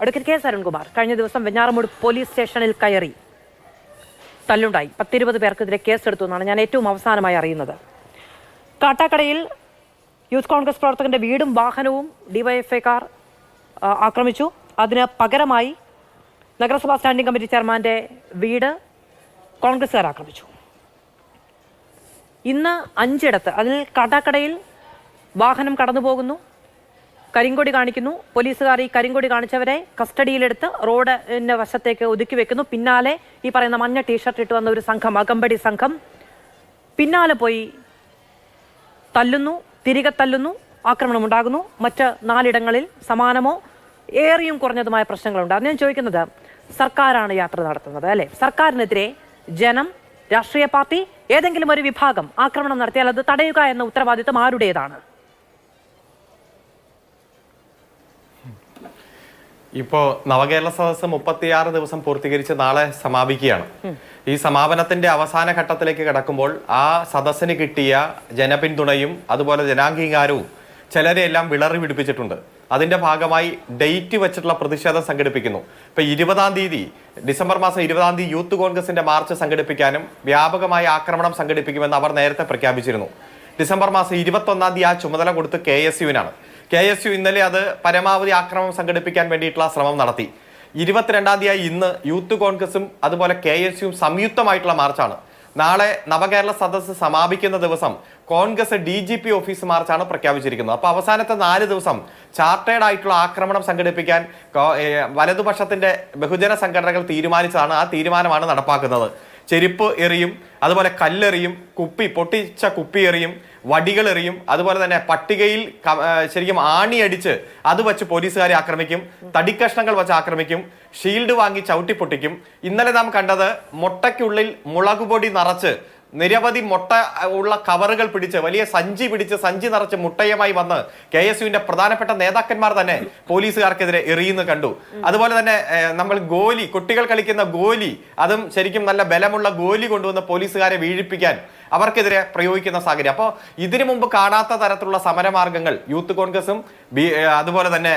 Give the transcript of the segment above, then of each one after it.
Advocate K S Arunkumar കഴിഞ്ഞ ദിവസം Venjaramoodu police സ്റ്റേഷനിൽ കയറി തല്ലുണ്ടായി. പത്തിരുപത് പേർക്കെതിരെ കേസെടുത്തു എന്നാണ് ഞാൻ ഏറ്റവും അവസാനമായി അറിയുന്നത്. കാട്ടാക്കടയിൽ യൂത്ത് കോൺഗ്രസ് പ്രവർത്തകന്റെ വീടും വാഹനവും ഡിവൈഎഫ്ഐക്കാർ ആക്രമിച്ചു. അതിന് പകരമായി നഗരസഭാ സ്റ്റാൻഡിംഗ് കമ്മിറ്റി ചെയർമാന്റെ വീട് കോൺഗ്രസുകാർ ആക്രമിച്ചു. ഇന്ന് അഞ്ചിടത്ത് അതിൽ കാട്ടാക്കടയിൽ വാഹനം കടന്നു പോകുന്നു കരിങ്കൊടി കാണിക്കുന്നു. പോലീസുകാർ ഈ കരിങ്കൊടി കാണിച്ചവരെ കസ്റ്റഡിയിലെടുത്ത് റോഡിന്റെ വശത്തേക്ക് ഒതുക്കി വെക്കുന്നു. പിന്നാലെ ഈ പറയുന്ന മഞ്ഞ ടീഷർട്ട് ഇട്ട് വന്ന ഒരു സംഘം അകമ്പടി സംഘം. പിന്നാലെ പോയി തല്ലുന്നു തിരികെ തല്ലുന്നു ആക്രമണം ഉണ്ടാകുന്നു. മറ്റ് നാലിടങ്ങളിൽ സമാനമോ ഏറിയും കുറഞ്ഞതുമായ പ്രശ്നങ്ങളുണ്ട്. അത് ഞാൻ ചോദിക്കുന്നത് സർക്കാരാണ് യാത്ര നടത്തുന്നത് അല്ലേ? സർക്കാരിനെതിരെ ജനം രാഷ്ട്രീയ പാർട്ടി ഏതെങ്കിലും ഒരു വിഭാഗം ആക്രമണം നടത്തിയാൽ അത് തടയുക എന്ന ഉത്തരവാദിത്വം ആരുടേതാണ്? ഇപ്പോ നവകേരള സദസ് മുപ്പത്തിയാറ് ദിവസം പൂർത്തീകരിച്ച് നാളെ സമാപിക്കുകയാണ്. ഈ സമാപനത്തിന്റെ അവസാന ഘട്ടത്തിലേക്ക് കടക്കുമ്പോൾ ആ സദസ്സിന് കിട്ടിയ ജനപിന്തുണയും അതുപോലെ ജനാംഗീകാരവും ചിലരെ എല്ലാം വിളറി പിടിപ്പിച്ചിട്ടുണ്ട്. അതിന്റെ ഭാഗമായി ഡേറ്റ് വെച്ചിട്ടുള്ള പ്രതിഷേധം സംഘടിപ്പിക്കുന്നു. ഇപ്പൊ ഇരുപതാം തീയതി ഡിസംബർ മാസം ഇരുപതാം തീയതി യൂത്ത് കോൺഗ്രസിന്റെ മാർച്ച് സംഘടിപ്പിക്കാനും വ്യാപകമായ ആക്രമണം സംഘടിപ്പിക്കുമെന്ന് അവർ നേരത്തെ പ്രഖ്യാപിച്ചിരുന്നു. ഡിസംബർ മാസം ഇരുപത്തി ഒന്നാം തീയതി ആ ചുമതല കൊടുത്ത് കെ എസ് യുവിനാണ്. കെ എസ് യു ഇന്നലെ അത് പരമാവധി ആക്രമം സംഘടിപ്പിക്കാൻ വേണ്ടിയിട്ടുള്ള ശ്രമം നടത്തി. ഇരുപത്തിരണ്ടാം തീയതി ഇന്ന് യൂത്ത് കോൺഗ്രസും അതുപോലെ കെ എസ് യുവും സംയുക്തമായിട്ടുള്ള മാർച്ചാണ്. നാളെ നവകേരള സദസ്സ് സമാപിക്കുന്ന ദിവസം Congress D G P office മാർച്ചാണ് പ്രഖ്യാപിച്ചിരിക്കുന്നത്. അപ്പോൾ അവസാനത്തെ നാല് ദിവസം ചാർട്ടേഡ് ആയിട്ടുള്ള ആക്രമണം സംഘടിപ്പിക്കാൻ വലതുപക്ഷത്തിന്റെ ബഹുജന സംഘടനകൾ തീരുമാനിച്ചതാണ് ആ തീരുമാനമാണ് നടപ്പാക്കുന്നത്. ചെരുപ്പ് എറിയും അതുപോലെ കല്ലെറിയും കുപ്പി പൊട്ടിച്ച കുപ്പി എറിയും വടികൾ എറിയും അതുപോലെ തന്നെ പട്ടികയിൽ ശരിക്കും ആണി അടിച്ച് അത് വച്ച് പോലീസുകാരെ ആക്രമിക്കും തടിക്കഷ്ണങ്ങൾ വച്ച് ആക്രമിക്കും ഷീൽഡ് വാങ്ങി ചവിട്ടി പൊട്ടിക്കും ഇന്നലെ നാം കണ്ടത് മുട്ടയ്ക്കുള്ളിൽ മുളകുപൊടി നിറച്ച് നിരവധി മുട്ട ഉള്ള കവറുകൾ പിടിച്ച് വലിയ സഞ്ചി പിടിച്ച് സഞ്ചി നിറച്ച് മുട്ടയുമായി വന്ന് കെ എസ് യുവിന്റെ പ്രധാനപ്പെട്ട നേതാക്കന്മാർ തന്നെ പോലീസുകാർക്കെതിരെ എറിയുന്നു കണ്ടു. അതുപോലെ തന്നെ നമ്മൾ ഗോലി കുട്ടികൾ കളിക്കുന്ന ഗോലി അതും ശരിക്കും നല്ല ബലമുള്ള ഗോലി കൊണ്ടുവന്ന് പോലീസുകാരെ വീഴിപ്പിക്കാൻ അവർക്കെതിരെ പ്രയോഗിക്കുന്ന സാഹചര്യം. അപ്പോൾ ഇതിനു മുമ്പ് കാണാത്ത തരത്തിലുള്ള സമരമാർഗങ്ങൾ യൂത്ത് കോൺഗ്രസും ബി അതുപോലെ തന്നെ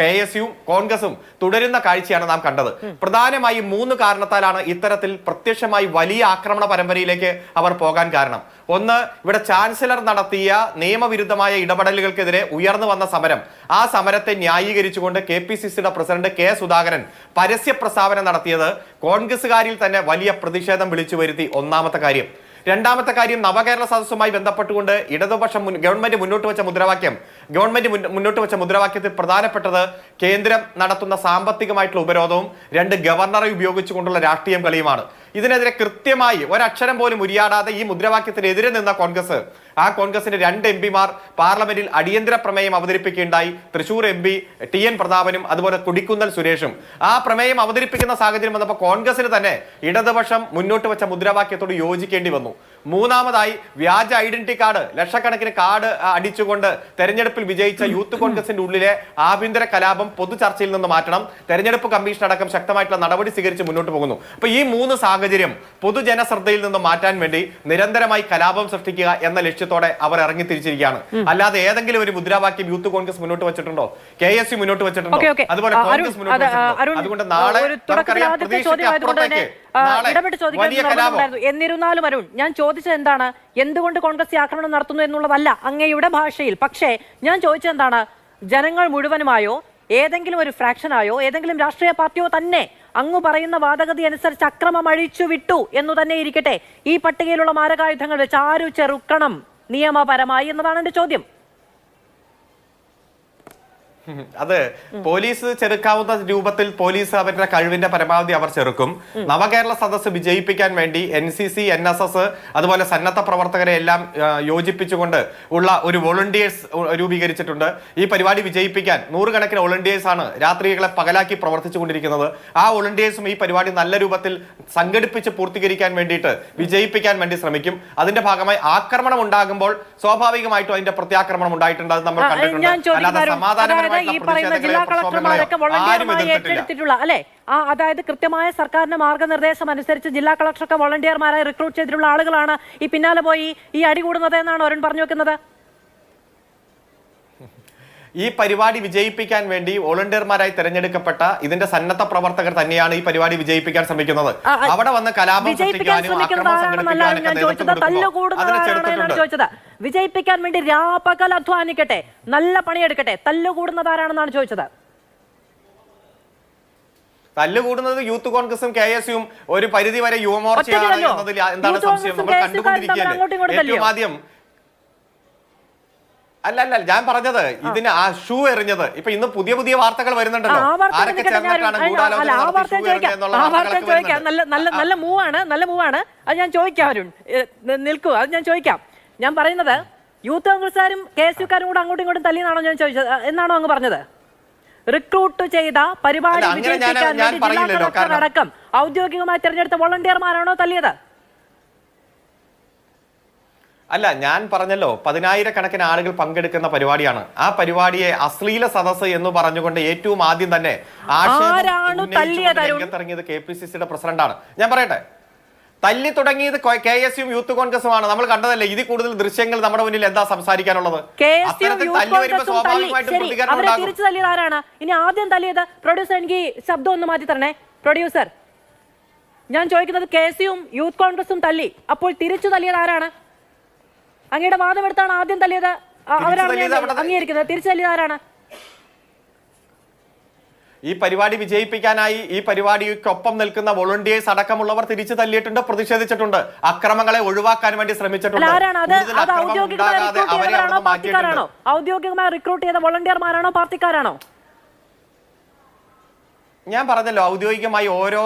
കെ എസ് യു കോൺഗ്രസും തുടരുന്ന കാഴ്ചയാണ് നാം കണ്ടത്. പ്രധാനമായും മൂന്ന് കാരണത്താലാണ് ഇത്തരത്തിൽ പ്രത്യക്ഷമായി വലിയ ആക്രമണ പരമ്പരയിലേക്ക് അവർ പോകാൻ കാരണം. ഒന്ന് ഇവിടെ ചാൻസലർ നടത്തിയ നിയമവിരുദ്ധമായ ഇടപെടലുകൾക്കെതിരെ ഉയർന്നു വന്ന സമരം. ആ സമരത്തെ ന്യായീകരിച്ചുകൊണ്ട് കെ പി സി സിയുടെ പ്രസിഡന്റ് കെ സുധാകരൻ പരസ്യ പ്രസ്താവന നടത്തിയത് കോൺഗ്രസുകാരിൽ തന്നെ വലിയ പ്രതിഷേധം വിളിച്ചു വരുത്തി ഒന്നാമത്തെ കാര്യം. രണ്ടാമത്തെ കാര്യം നവകേരള സദസ്സുമായി ബന്ധപ്പെട്ടുകൊണ്ട് ഇടതുപക്ഷം ഗവൺമെന്റ് മുന്നോട്ട് വെച്ച മുദ്രാവാക്യം. ഗവൺമെന്റ് മുന്നോട്ട് വെച്ച മുദ്രാവാക്യത്തിൽ പ്രധാനപ്പെട്ടത് കേന്ദ്രം നടത്തുന്ന സാമ്പത്തികമായിട്ടുള്ള ഉപരോധവും രണ്ട് ഗവർണറെ ഉപയോഗിച്ചുകൊണ്ടുള്ള രാഷ്ട്രീയം കളിയുമാണ്. ഇതിനെതിരെ കൃത്യമായി ഒരക്ഷരം പോലും ഉരിയാടാതെ ഈ മുദ്രാവാക്യത്തിനെതിരെ നിന്ന കോൺഗ്രസ് ആ കോൺഗ്രസിന്റെ രണ്ട് എം പിമാർ പാർലമെന്റിൽ അടിയന്തര പ്രമേയം അവതരിപ്പിക്കുകയുണ്ടായി. Thrissur M P T N പ്രതാപനും അതുപോലെ കൊടിക്കുന്നൽ സുരേഷും. ആ പ്രമേയം അവതരിപ്പിക്കുന്ന സാഹചര്യം വന്നപ്പോൾ കോൺഗ്രസിന് തന്നെ ഇടതുപക്ഷം മുന്നോട്ട് വെച്ച മുദ്രാവാക്യത്തോട് യോജിക്കേണ്ടി വന്നു. മൂന്നാമതായി വ്യാജ ഐഡന്റിറ്റി കാർഡ്. ലക്ഷക്കണക്കിന് കാർഡ് അടിച്ചുകൊണ്ട് തെരഞ്ഞെടുപ്പിൽ വിജയിച്ച യൂത്ത് കോൺഗ്രസിന്റെ ഉള്ളിലെ ആഭ്യന്തര കലാപം പൊതു ചർച്ചയിൽ നിന്ന് മാറ്റണം. തെരഞ്ഞെടുപ്പ് കമ്മീഷൻ അടക്കം ശക്തമായിട്ടുള്ള നടപടി സ്വീകരിച്ച് മുന്നോട്ട് പോകുന്നു. അപ്പൊ ഈ മൂന്ന് സാഹചര്യം പൊതുജന ശ്രദ്ധയിൽ നിന്ന് മാറ്റാൻ വേണ്ടി നിരന്തരമായി കലാപം സൃഷ്ടിക്കുക എന്ന ലക്ഷ്യത്തോടെ അവർ ഇറങ്ങി തിരിച്ചിരിക്കുകയാണ്. അല്ലാതെ ഏതെങ്കിലും ഒരു മുദ്രാവാക്യം യൂത്ത് കോൺഗ്രസ് മുന്നോട്ട് വെച്ചിട്ടുണ്ടോ? കെ എസ് മുന്നോട്ട് വെച്ചിട്ടുണ്ടോ? അതുപോലെ കോൺഗ്രസ് മുന്നോട്ട് വെച്ചിട്ടുണ്ടോ? അതുകൊണ്ട് നാളെ നമുക്കറിയാം പ്രതീക്ഷയ്ക്ക് അപ്പുറത്തേക്ക് ഇടപെട്ട് ചോദിക്കാൻ എന്നിരുന്നാലും അരുൺ ഞാൻ ചോദിച്ചത് എന്താണ്? എന്തുകൊണ്ട് കോൺഗ്രസ് ആക്രമണം നടത്തുന്നു എന്നുള്ളതല്ല അങ്ങയുടെ ഭാഷയിൽ. പക്ഷേ ഞാൻ ചോദിച്ചത് എന്താണ്? ജനങ്ങൾ മുഴുവനുമായോ ഏതെങ്കിലും ഒരു ഫ്രാക്ഷനായോ ഏതെങ്കിലും രാഷ്ട്രീയ പാർട്ടിയോ തന്നെ അങ്ങ് പറയുന്ന വാദഗതി അനുസരിച്ച് അക്രമം അഴിച്ചു വിട്ടു എന്ന് തന്നെ ഇരിക്കട്ടെ. ഈ പട്ടികയിലുള്ള മാരകായുധങ്ങൾ വെച്ച് ആരു ചെറുക്കണം? നിയമപരമായി എന്നതാണ് എന്റെ ചോദ്യം. അത് പോലീസ് ചെറുക്കാവുന്ന രൂപത്തിൽ പോലീസ് അവരുടെ കഴിവിന്റെ പരമാവധി അവർ ചെറുക്കും. നവകേരള സദസ്സ് വിജയിപ്പിക്കാൻ വേണ്ടി N C C N S S അതുപോലെ സന്നദ്ധ പ്രവർത്തകരെ എല്ലാം യോജിപ്പിച്ചുകൊണ്ട് ഉള്ള ഒരു വോളണ്ടിയേഴ്സ് രൂപീകരിച്ചിട്ടുണ്ട്. ഈ പരിപാടി വിജയിപ്പിക്കാൻ നൂറുകണക്കിന് വോളണ്ടിയേഴ്സ് ആണ് രാത്രികളെ പകലാക്കി പ്രവർത്തിച്ചുകൊണ്ടിരിക്കുന്നത്. ആ വോളണ്ടിയേഴ്സും ഈ പരിപാടി നല്ല രൂപത്തിൽ സംഘടിപ്പിച്ച് പൂർത്തീകരിക്കാൻ വേണ്ടിയിട്ട് വിജയിപ്പിക്കാൻ വേണ്ടി ശ്രമിക്കും. അതിന്റെ ഭാഗമായി ആക്രമണം ഉണ്ടാകുമ്പോൾ സ്വാഭാവികമായിട്ടും അതിന്റെ പ്രത്യാക്രമണം ഉണ്ടായിട്ടുണ്ട്. അത് നമ്മൾ കണ്ടിട്ടുണ്ട്. അല്ലാതെ അരുൺ, ഈ പറയുന്ന ജില്ലാ കളക്ടർമാരൊക്കെ വോളണ്ടിയർമാരെ ഏറ്റെടുത്തിട്ടുള്ള അല്ലെ? ആ അതായത് കൃത്യമായ സർക്കാരിന്റെ മാർഗനിർദ്ദേശം അനുസരിച്ച് ജില്ലാ കളക്ടറൊക്കെ വോളണ്ടിയർമാരായി റിക്രൂട്ട് ചെയ്തിട്ടുള്ള ആളുകളാണ് ഈ പിന്നാലെ പോയി ഈ അടി കൂടുന്നത് എന്നാണ് അരുൺ പറഞ്ഞു വെക്കുന്നത്. ഈ പരിപാടി വിജയിപ്പിക്കാൻ വേണ്ടി വോളണ്ടിയർമാരായി തെരഞ്ഞെടുക്കപ്പെട്ട ഇതിന്റെ സന്നദ്ധ പ്രവർത്തകർ തന്നെയാണ് ഈ പരിപാടി വിജയിപ്പിക്കാൻ ശ്രമിക്കുന്നത്. അവിടെ വന്ന് കലാപം സൃഷ്ടിക്കാനും അതിനെ ചെറുത്തിട്ടുണ്ട് വിജയിപ്പിക്കാൻ വേണ്ടി രാപ്പകൽ അധ്വാനിക്കട്ടെ. നല്ല പണിയെടുക്കട്ടെ. തല്ലുകൂടുന്നത് ആരാണെന്നാണ് ചോദിച്ചത്. തല്ലുകൂടുന്നത് യൂത്ത് കോൺഗ്രസും കെ എസ് യും ഒരു പരിധി വരെ യുവമോർച്ചയാണ്. എന്നതിൽ എന്താണ് സംശയം? നമ്മൾ കണ്ടുകൊണ്ടിരിക്കുകയല്ലേ? ഏറ്റവും ആദ്യം അല്ല അല്ല ഞാൻ പറഞ്ഞത് ഇതിന് ആ ഷൂ എറിഞ്ഞത്. ഇപ്പൊ ഇന്ന് പുതിയ പുതിയ വാർത്തകൾ വരുന്നുണ്ടല്ലോ. ആരൊക്കെ ചേർന്നിട്ടാണ് നല്ല മൂവാണ് നല്ല മൂവാണ്. അത് ഞാൻ ചോദിക്കാം അരുൺ നിൽക്കൂ. അത് ഞാൻ ചോദിക്കാം. ഞാൻ പറയുന്നത് യൂത്ത് കോൺഗ്രസ്സുകാരും കെ എസ് യുക്കാരും കൂടെ അങ്ങോട്ടും ഇങ്ങോട്ടും തല്ലിയെന്നാണോ ഞാൻ ചോദിച്ചത്? എന്നാണോ അങ്ങ് പറഞ്ഞത്? റിക്രൂട്ട് ചെയ്ത പരിപാടി വിജയിപ്പിക്കാൻ വേണ്ടി ജില്ലാ കളക്ടർ അടക്കം ഔദ്യോഗികമായി തിരഞ്ഞെടുത്ത വോളണ്ടിയർമാരാണോ തല്ലിയത്? അല്ല ഞാൻ പറഞ്ഞല്ലോ പതിനായിരക്കണക്കിന് ആളുകൾ പങ്കെടുക്കുന്ന പരിപാടിയാണ്. ആ പരിപാടിയെ അശ്ലീല സദസ് എന്ന് പറഞ്ഞുകൊണ്ട് ഏറ്റവും ആദ്യം തന്നെ തല്ലിയത് രംഗത്തിറങ്ങിയത് കെ പി സി സിയുടെ പ്രസിഡന്റാണ്. ഞാൻ പറയട്ടെ തല്ലി തുടങ്ങിയത് കെ എസ് യു യൂത്ത് കോൺഗ്രസും ആണ് നമ്മൾ കണ്ടതല്ലേ ഇതിൽ കൂടുതൽ ദൃശ്യങ്ങൾ നമ്മുടെ മുന്നിൽ എന്താ സംസാരിക്കാനുള്ളത്? അവരെ തിരിച്ചു തല്ലിയത് ആരാണ്? ഇനി ആദ്യം തല്ലിയത് പ്രൊഡ്യൂസർ എനിക്ക് ശബ്ദം ഒന്ന് മാറ്റി തരണേ. പ്രൊഡ്യൂസർ ഞാൻ ചോദിക്കുന്നത് കെ എസ് യു യൂത്ത് കോൺഗ്രസും തല്ലി. അപ്പോൾ തിരിച്ചു തല്ലിയത് ആരാണ്? അങ്ങയുടെ വാദമെടുത്താണ് ആദ്യം തല്ലിയത് അവരാണ് അംഗീകരിക്കുന്നത്. തിരിച്ചു തല്ലിയത് ആരാണ്? ഈ പരിപാടി വിജയിപ്പിക്കാനായി ഈ പരിപാടിക്കൊപ്പം നിൽക്കുന്ന വോളണ്ടിയേഴ്സ് അടക്കമുള്ളവർ തിരിച്ചു തല്ലിയിട്ടുണ്ട് പ്രതിഷേധിച്ചിട്ടുണ്ട്. അക്രമങ്ങളെ ഒഴിവാക്കാൻ വേണ്ടി ശ്രമിച്ചിട്ടുണ്ട്. ഔദ്യോഗികമായി റിക്രൂട്ട് ചെയ്ത വോളണ്ടിയർമാരാണോ പാർട്ടിക്കാരാണോ? ഞാൻ പറഞ്ഞല്ലോ ഔദ്യോഗികമായി ഓരോ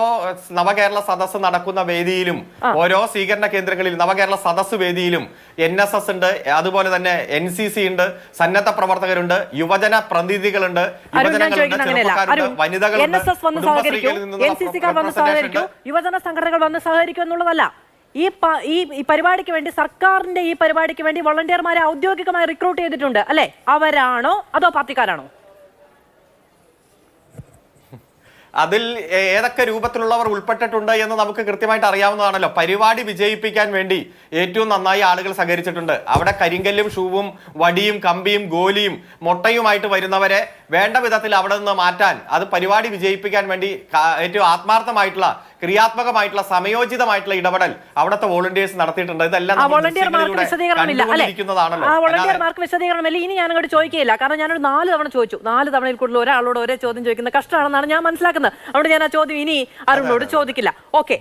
നവകേരള സദസ്സ് നടക്കുന്ന വേദിയിലും ഓരോ സ്വീകരണ കേന്ദ്രങ്ങളിലും നവകേരള സദസ്സ് വേദിയിലും എൻ എസ് എസ് ഉണ്ട് അതുപോലെ തന്നെ എൻ സി സി ഉണ്ട് സന്നദ്ധ പ്രവർത്തകരുണ്ട് യുവജന പ്രതിനിധികളുണ്ട്. യുവജന സംഘടനകൾ വന്ന് സഹകരിക്കൂ എന്നുള്ളതല്ല. ഈ ഈ പരിപാടിക്ക് വേണ്ടി സർക്കാരിന്റെ ഈ പരിപാടിക്ക് വേണ്ടി വോളണ്ടിയർമാരെ ഔദ്യോഗികമായി റിക്രൂട്ട് ചെയ്തിട്ടുണ്ട്. അല്ലെ? അവരാണോ അതോ പാർട്ടിക്കാരാണോ? അതിൽ ഏതൊക്കെ രൂപത്തിലുള്ളവർ ഉൾപ്പെട്ടിട്ടുണ്ട് എന്ന് നമുക്ക് കൃത്യമായിട്ട് അറിയാവുന്നതാണല്ലോ. പരിപാടി വിജയിപ്പിക്കാൻ വേണ്ടി ഏറ്റവും നന്നായി ആളുകൾ സഹകരിച്ചിട്ടുണ്ട്. അവിടെ കരിങ്കല്ലും ഷൂവും വടിയും കമ്പിയും ഗോലിയും മുട്ടയുമായിട്ട് വരുന്നവരെ വേണ്ട വിധത്തിൽ അവിടെ നിന്ന് മാറ്റാൻ അത് പരിപാടി വിജയിപ്പിക്കാൻ വേണ്ടി ഏറ്റവും ആത്മാർത്ഥമായിട്ടുള്ള ക്രിയാത്മകമായിട്ടുള്ള സമയോചിതമായിട്ടുള്ള ഇടപെടൽ അവിടുത്തെ വോളണ്ടിയേഴ്സ് നടത്തിയിട്ടുണ്ട്. ഇതെല്ലാം വോളണ്ടിയർമാർക്ക് വിശദീകരണമില്ല ഇനി ഞാൻ അങ്ങോട്ട് ചോദിക്കുകയില്ല. കാരണം ഞാനൊരു നാല് തവണ ചോദിച്ചു. നാല് തവണയിൽ കൂടുതൽ ഒരാളോട് ഒരേ ചോദ്യം ചോദിക്കുന്നത് കഷ്ടമാണെന്നാണ് ഞാൻ മനസ്സിലാക്കുന്നത്. അതുകൊണ്ട് ഞാൻ ആ ചോദ്യം ഇനി അരുണിനോട് ചോദിക്കില്ല. ഓക്കെ.